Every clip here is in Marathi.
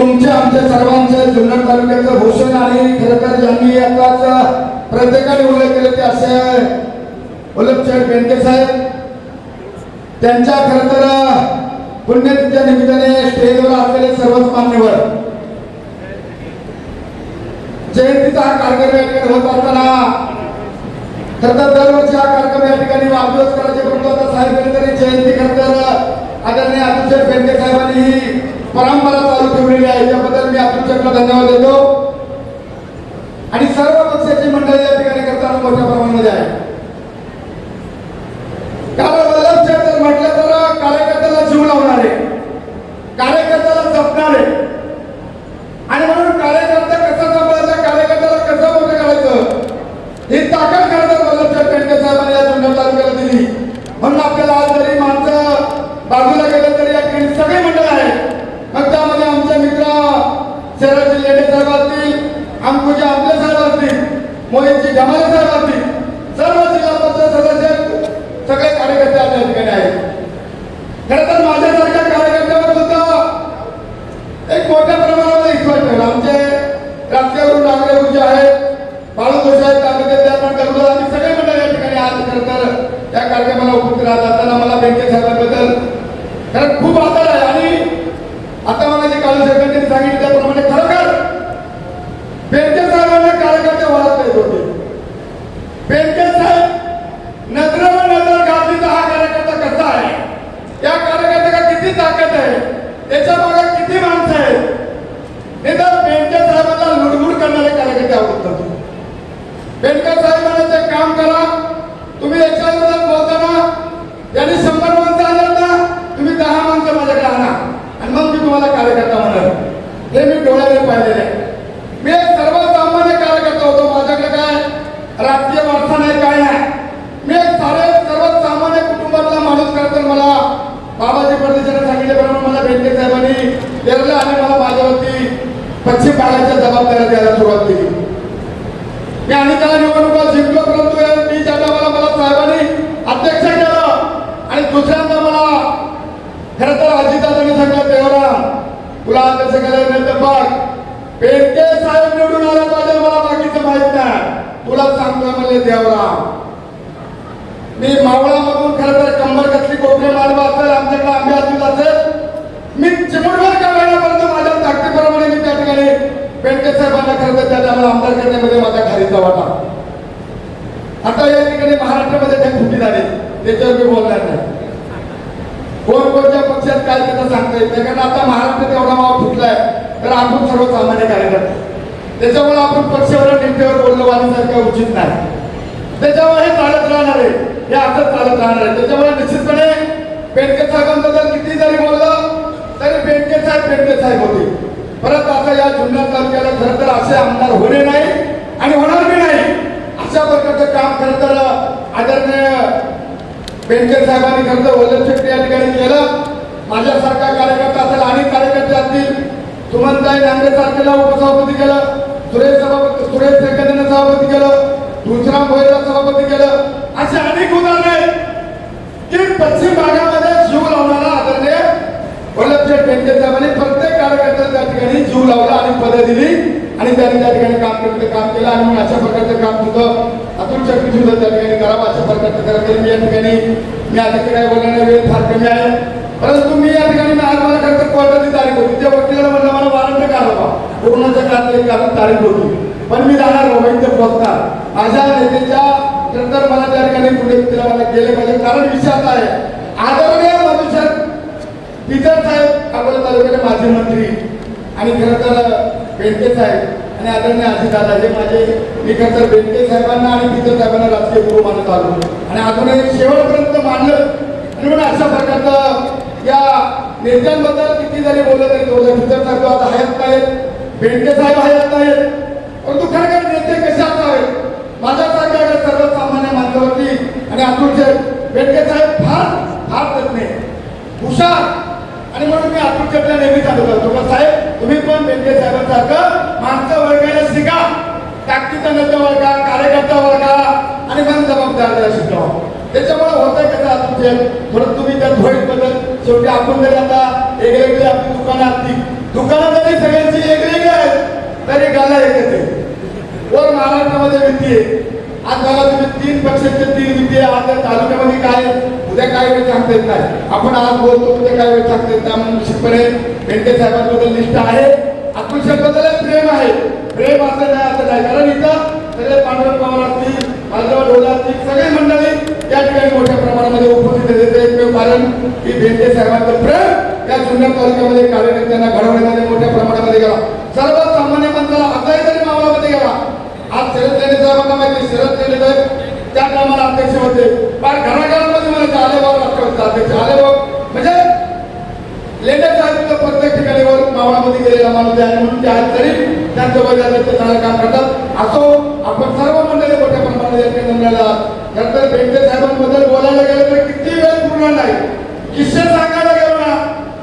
तुमच्या आमच्या सर्वांचं जुन्नर तालुक्याचं भूषण आणि खरं तर ज्यांनी आताच प्रत्येकाने उल्लेख केले ते असे वल्लभसाहेब बेंडके साहेब. त्यांच्या खरं तर पुण्यतिथीच्या निमित्ताने स्टेजवर असलेले सर्वच मान्यवर. जयंतीचा हा कार्यक्रम या ठिकाणी होत असताना खरं तर दरवर्षी हा कार्यक्रम या ठिकाणी वाढदिवस करायचे परंतु आता साहेब तरी जयंती खरं तर आदरणीय अतिशय बेंडके साहेबांनी ही परंपरा चालू ठेवली ధన్యవాదాలు. बँके कारण खूप आदर आहे. आणि आता मला जे काळू साहेबांनी सांगितलं त्याप्रमाणे खरोखर बँके साहेबांना कार्यकर्ते ओळखता येत होते. बँके साहेब नजरेवर नजर घातली हा कार्यकर्ता कसा आहे? या कार्यकर्त्याला किती ताकद आहे? त्याच्यामागे किती माणसं आहेत हे तर बेंके साहेबांना लुडबुड करणारे कार्यकर्ते आवडतात बेंके साहेबांना ते काम करा तुम्ही याच्या विरोधात बोलताना यांनी शंभर माणसं आणलं ना तुम्ही दहा माणसं माझ्याकडे आणा आणि मग मी तुम्हाला कार्यकर्ता म्हणणार हे मी डोळ्याने पाहिलेले आहे. मी एक सर्वसामान्य कार्यकर्ता होतो माझ्याकडे काय राजकीय वारसा नाही काय नाही मी एक सारे सर्वसामान्य कुटुंबातला माणूस खरं तर मला बाबाजी परदेशाने सांगितल्याप्रमाणे मला बेंडके साहेबांनी पेरलं आणि मला माझ्यावरती पश्चिम भागाच्या जबाबदाऱ्या द्यायला सुरुवात केली मी अनेक वेळा निवडणुका जिंकलो परंतु या मी ज्या टायमाला मला साहेबांनी अध्यक्ष केलं आणि दुसऱ्यांदा मला खरं तर अजितदादांनी सांगितलं देवराम तुला बघ साहेब निवडून आला पाहिजे मला बाकीचं माहीत नाही. तुला म्हणले देवराम मी मावळामधून खरं तर कंबर कसली कोपरे असेल आमच्याकडे आंबे असेल मी चिमुटभर का वेळापर्यंत माझ्या ताकदीप्रमाणे मी त्या ठिकाणी बेंडके साहेबांना खरं तर त्या टायमाला आमदार करण्यामध्ये माझा खालीचा वाटा. आता या ठिकाणी महाराष्ट्रामध्ये त्या फुटी झाली त्याच्यावर मी बोलणार नाही. कोण कोणत्या पक्षात काय त्याचं सांगता येत नाही. कारण आता महाराष्ट्रात एवढा माव फुटलाय. तर आपण सर्वसामान्य कार्यकर्ते. त्याच्यामुळे आपण पक्षावर नेमक्यावर बोलणं वाढण्यासारखं उचित नाही. त्याच्यामुळे हे चालत राहणार आहे. हे असंच चालत राहणार आहे. त्याच्यामुळे निश्चितपणे बेंडके साहेबांबद्दल किती जरी बोललं तरी बेंडके साहेब बेंडके साहेब होते परत आता या जुन्नर तालुक्याला खरं तर असे आमदार होणे नाही आणि होणार बी नाही. अशा प्रकारचं काम खरं तर बेंडके साहेबांनी खर्च तर वल्लभ शेट्टी या ठिकाणी केलं. माझ्यासारखा कार्यकर्ता असेल अनेक कार्यकर्ते असतील. सुमनताई नांदे सारखेला उपसभापती केलं. सुरेश सभापती सुरेश सेकंदने सभापती केलं. दुसरा भोयला सभापती केलं. असे अनेक उदाहरण. आहेत की पश्चिम भागामध्ये जीव लावणारा आदरणीय वल्लभशेठ बेंडके साहेबांनी प्रत्येक कार्यकर्त्याला त्या ठिकाणी जीव लावला आणि पदं दिली. आणि त्यांनी त्या ठिकाणी काम केलं. काम केलं आणि मग अशा प्रकारचं काम सुद्धा अतुल शक्ती सुद्धा त्या ठिकाणी करावा अशा प्रकारचं करा तरी मी या ठिकाणी मी आता काय बोलणार वेळ फार कमी आहे. परंतु मी या ठिकाणी मी आज मला खरं तर कोर्टाची तारीख होती. त्या वकिलाला म्हणलं मला वारंट काढावा कोरोनाच्या काळात कारण तारीख होती. पण मी जाणार रोहित पोहोचणार माझ्या नेत्याच्या नंतर मला त्या ठिकाणी पुढे तिला मला गेले पाहिजे. कारण विषयात आहे. आदरणीय मधुशर पितर साहेब अकोला तालुक्याचे माजी मंत्री आणि खरं तर बेंडके साहेब आणि आदरणीय अजितदादा हे माझे मी खरं तर बेंडके साहेबांना आणि टीचर साहेबांना राजकीय गुरु मानत आलो आणि अजून शेवटपर्यंत मानलं आणि म्हणून अशा प्रकारचं या नेत्यांबद्दल किती जरी बोलत आहेत थोडं टीचर साहेब आता हयात नाहीत बेंडके साहेब हयात नाहीत परंतु खरं खरं नेते कसे असावेत माझ्यासारख्या एका सर्वसामान्य माणसावरती आणि अतुलचे बेंडके साहेब फार फार तज्ञ हुशार आमच्याकडे नेहमी चालू करतो का साहेब तुम्ही पण बेंडके साहेबांसारखं माणसं वर्गायला शिका. ताकदीचा नेता वर्गा कार्यकर्ता वर्गा आणि मग जबाबदार शिकवा त्याच्यामुळे होतंय कसं तुमचे थोडं तुम्ही त्या धोळीत बदल. शेवटी आपण जरी आता वेगवेगळी आपली दुकानं असतील दुकानं जरी सगळ्यांची वेगवेगळी आहेत. तरी गाला एकच आहे वर महाराष्ट्रामध्ये व्यक्ती आहे. आज बघा तुम्ही तीन पक्षाचे तीन विद्या आज तालुक्यामध्ये काय उद्या काय वेळ सांगता येत नाही. आपण आज बोलतो उद्या काय वेळ सांगता येत नाही. म्हणून निश्चितपणे भेंडे साहेबांबद्दल लिस्ट आहे. अतुलशेबद्दल प्रेम आहे. प्रेम असं नाही असं नाही. कारण इथं सगळे पांडुरंग पवार असतील माधव डोला असतील सगळी मंडळी या ठिकाणी मोठ्या प्रमाणामध्ये उपस्थित देते एकमेव कारण की भेंडे साहेबांचं प्रेम या जुन्या तालुक्यामध्ये कार्यकर्त्यांना घडवण्यामध्ये मोठ्या प्रमाणामध्ये गेला सर्वसामान्य माणसाला आजही तरी मावळामध्ये गेला आज शरद लेणे साहेबांना माहिती शरद लेणे साहेब त्या कामाला अध्यक्ष होते. फार घराघरामध्ये मला आलेबाव राष्ट्रवादीचा अध्यक्ष आलेबाव म्हणजे लेणे साहेब प्रत्येक ठिकाणी वर मावळामध्ये गेलेला माणूस आहे आणि म्हणून ते आज तरी त्यांचं वय अध्यक्ष चांगलं काम करतात. असो आपण सर्व मंडळी मोठ्या प्रमाणात या ठिकाणी नंतर बेंडे साहेबांबद्दल बोलायला गेलं तर किती वेळ पूर्ण नाही. किस्से सांगायला गेलो ना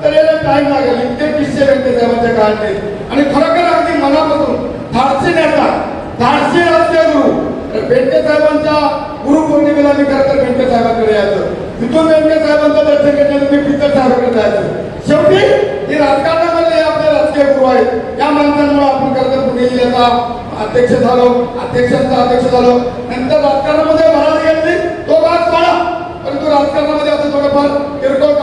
तर याला टाइम लागेल. इतके किस्से भेंडे साहेबांच्या काळात आणि खरोखर अगदी मनापासून धाडसी नेता धाडसी राजकीय गुरु तर बेंटे साहेबांच्या गुरु पौर्णिमेला मी खरं तर बेंटे साहेबांकडे यायचं. तिथून बेंटे साहेबांचं दर्शन घेतल्यानंतर मी पित्तर साहेबांकडे जायचं. शेवटी ही राजकारणामधले आपले राजकीय गुरु आहेत. या माणसांमुळे आपण खरं तर पुणे जिल्ह्याचा अध्यक्ष झालो अध्यक्षांचा अध्यक्ष झालो. नंतर राजकारणामध्ये भरारी घेतली तो भाग सोडा परंतु राजकारणामध्ये आता थोडंफार किरकोळ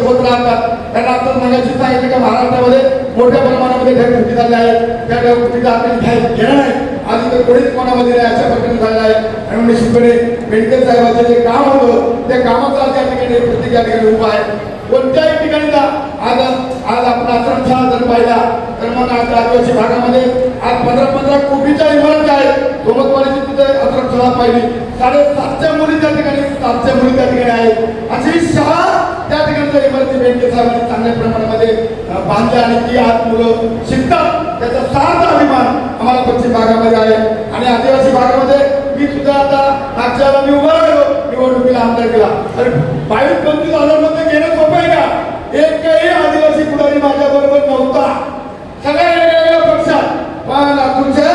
कारण होत राहतात त्यांना आता मगाशी सांगितलं का महाराष्ट्रामध्ये मोठ्या प्रमाणामध्ये ढगफुटी झाली आहे त्या ढगफुटीचा आपण घेणार घेणं नाही. आज इथं कोणीच कोणामध्ये नाही अशा प्रकारे झालेला आहे. आणि निश्चितपणे मेडिकल साहेबांचं जे काम होतं त्या कामाचा आज या ठिकाणी प्रत्येक या ठिकाणी उभा आहे. कोणत्याही ठिकाणी जा आज आज आपण आश्रमशाळा जर पाहिला तर मग आज आदिवासी भागामध्ये आज पंधरा पंधरा कोटीच्या इमारत आहे सोबतवाडीची तिथे आश्रमशाळा पाहिली. साडेसातशे मुली त्या ठिकाणी सातशे मुली त्या ठिकाणी आहेत. अशी शाळा त्या इमारती बँके साहेबांनी चांगल्या प्रमाणामध्ये बांधल्या आणि ती आज मुलं शिकतात. त्याचा सार्थ अभिमान आम्हाला पश्चिम भागामध्ये आहे. आणि आदिवासी भागामध्ये मी सुद्धा आता नागच्याला मी उभा राहिलो. निवडणुकीला आमदार केला. तर बावीस पंचवीस हजारमध्ये घेणं सोपं आहे का एकही आदिवासी पुढारी माझ्या बरोबर नव्हता सगळ्या वेगवेगळ्या पक्षात पण तुमच्या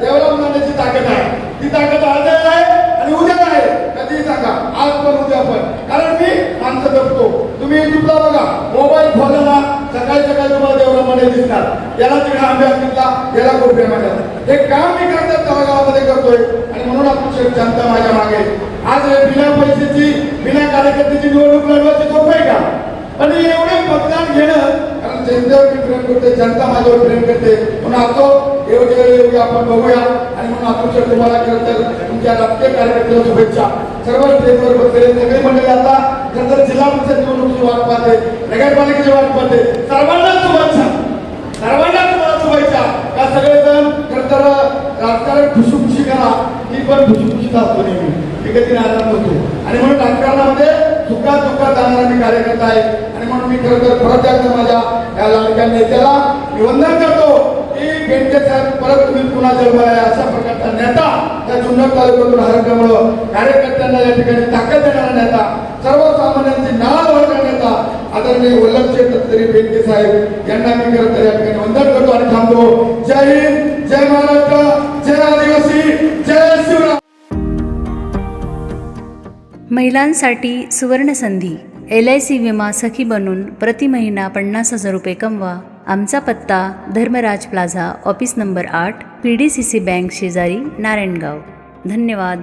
डेव्हलप करण्याची ताकद आहे ती ताकद आज आहे आणि उद्या आहे कधी सांगा आज पण उद्या पण कारण मी माणसं जपतो तुम्ही युट्यूबला बघा मोबाईल खोला ना सकाळी सकाळी तुम्हाला देवरामध्ये दिसणार याला तिकडे आंब्या दिसला याला हे काम मी करतात तळागावामध्ये करतोय. आणि म्हणून आपण जनता माझ्या मागे. आज बिना पैशाची बिना कार्यकर्त्याची निवडणूक लढवायची सोपं आहे का? पण एवढे मतदान घेणं कारण जनतेवर मी प्रेम करते जनता माझ्यावर प्रेम करते. म्हणून आता एवढे एवढे आपण बघूया. आणि म्हणून आपण तुम्हाला खरं तर तुमच्या राजकीय कार्यकर्त्याला शुभेच्छा. सर्व स्टेजवर बसलेले सगळे मंडळी आता खरं तर जिल्हा परिषद निवडणुकीची वाट पाहते नगरपालिकेची वाट पाहते. सर्वांना शुभेच्छा. सर्वांना तुम्हाला शुभेच्छा का सगळेजण खरं तर राजकारण खुशी करा. ती पण खुशीखुशीच असतो नेहमी. मी कधी नाराज नसतो आणि म्हणून राजकारणामध्ये सुखात दुःखात जाणारा मी कार्यकर्ता आहे. आणि म्हणून मी खरं तर परत एकदा माझ्या या लाडक्या नेत्याला निवंदन करतो की बेंटे साहेब परत तुम्ही पुन्हा जन्माला आहे अशा प्रकारचा नेता त्या जुन्नर तालुक्यातून हरकल्यामुळं कार्यकर्त्यांना या ठिकाणी ताकद देणारा नेता सर्वसामान्यांची नाळ वळणारा नेता आदरणीय वल्लभ तरी बेंटे साहेब यांना मी खरं तर या ठिकाणी वंदन करतो जय हिंद जय महाराष्ट्र जय आदिवासी जय शिवराम महिलांसाठी सुवर्णसंधी. एल आय सी विमा सखी बनून प्रति महिना पन्नास हजार रुपये कमवा. आमचा पत्ता धर्मराज प्लाझा ऑफिस नंबर आठ P D C C bank शेजारी नारायणगाव. धन्यवाद.